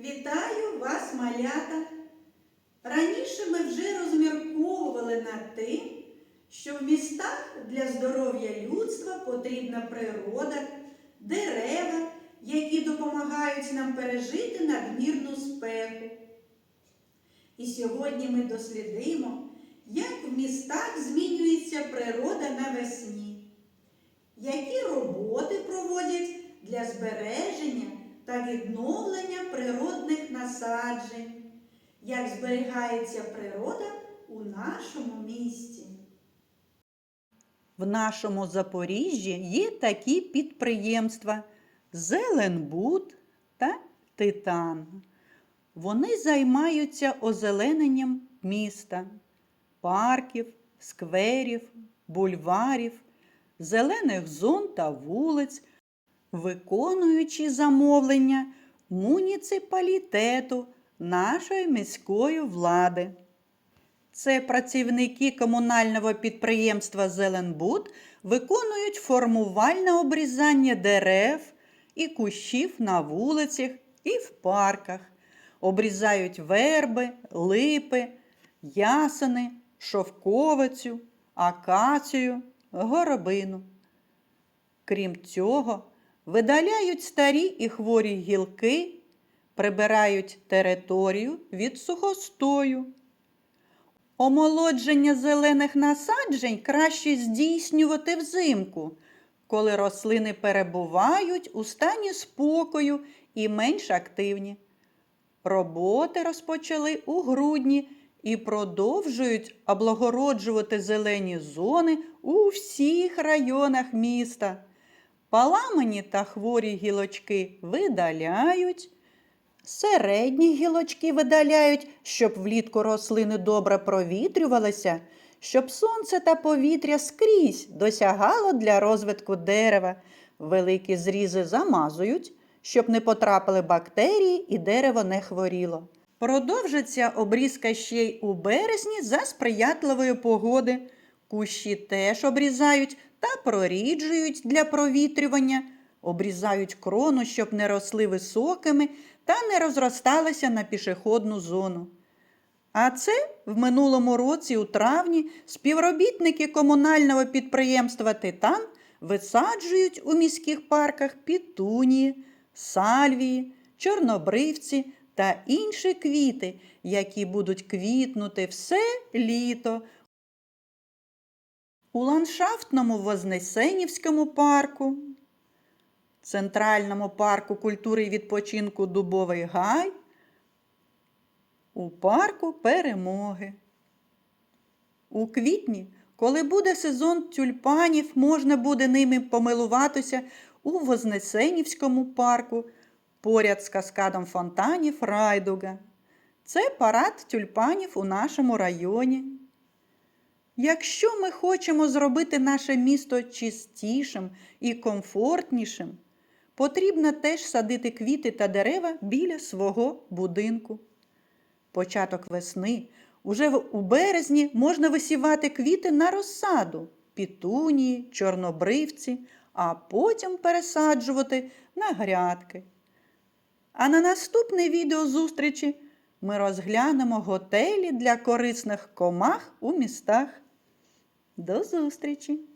Вітаю вас, малята! Раніше ми вже розмірковували над тим, що в містах для здоров'я людства потрібна природа, дерева, які допомагають нам пережити надмірну спеку. І сьогодні ми дослідимо, як в містах змінюється природа навесні, які роботи проводять для збереження та відновлення природних насаджень, як зберігається природа у нашому місті. В нашому Запоріжжі є такі підприємства Зеленбуд та Титан. Вони займаються озелененням міста, парків, скверів, бульварів, зелених зон та вулиць, виконуючи замовлення муніципалітету нашої міської влади. Це працівники комунального підприємства Зеленбуд виконують формувальне обрізання дерев і кущів на вулицях і в парках, обрізають верби, липи, ясени, шовковицю, акацію, горобину. Крім цього, видаляють старі і хворі гілки, прибирають територію від сухостою. Омолодження зелених насаджень краще здійснювати взимку, коли рослини перебувають у стані спокою і менш активні. Роботи розпочали у грудні і продовжують облагороджувати зелені зони у всіх районах міста. Паламані та хворі гілочки видаляють. Середні гілочки видаляють, щоб влітку рослини добре провітрювалися, щоб сонце та повітря скрізь досягало для розвитку дерева. Великі зрізи замазують, щоб не потрапили бактерії і дерево не хворіло. Продовжиться обрізка ще й у березні за сприятливої погоди. Кущі теж обрізають та проріджують для провітрювання, обрізають крону, щоб не росли високими та не розросталася на пішохідну зону. А це в минулому році, у травні, співробітники комунального підприємства Титан висаджують у міських парках пітунії, сальвії, чорнобривці та інші квіти, які будуть квітнути все літо. У ландшафтному Вознесенівському парку Центральному парку культури і відпочинку Дубовий Гай, у парку Перемоги. У квітні, коли буде сезон тюльпанів, можна буде ними помилуватися у Вознесенівському парку поряд з каскадом фонтанів Райдуга. Це парад тюльпанів у нашому районі. Якщо ми хочемо зробити наше місто чистішим і комфортнішим, потрібно теж садити квіти та дерева біля свого будинку. Початок весни. Уже у березні можна висівати квіти на розсаду, пітунії, чорнобривці, а потім пересаджувати на грядки. А на наступній відеозустрічі ми розглянемо готелі для корисних комах у містах. До зустрічі!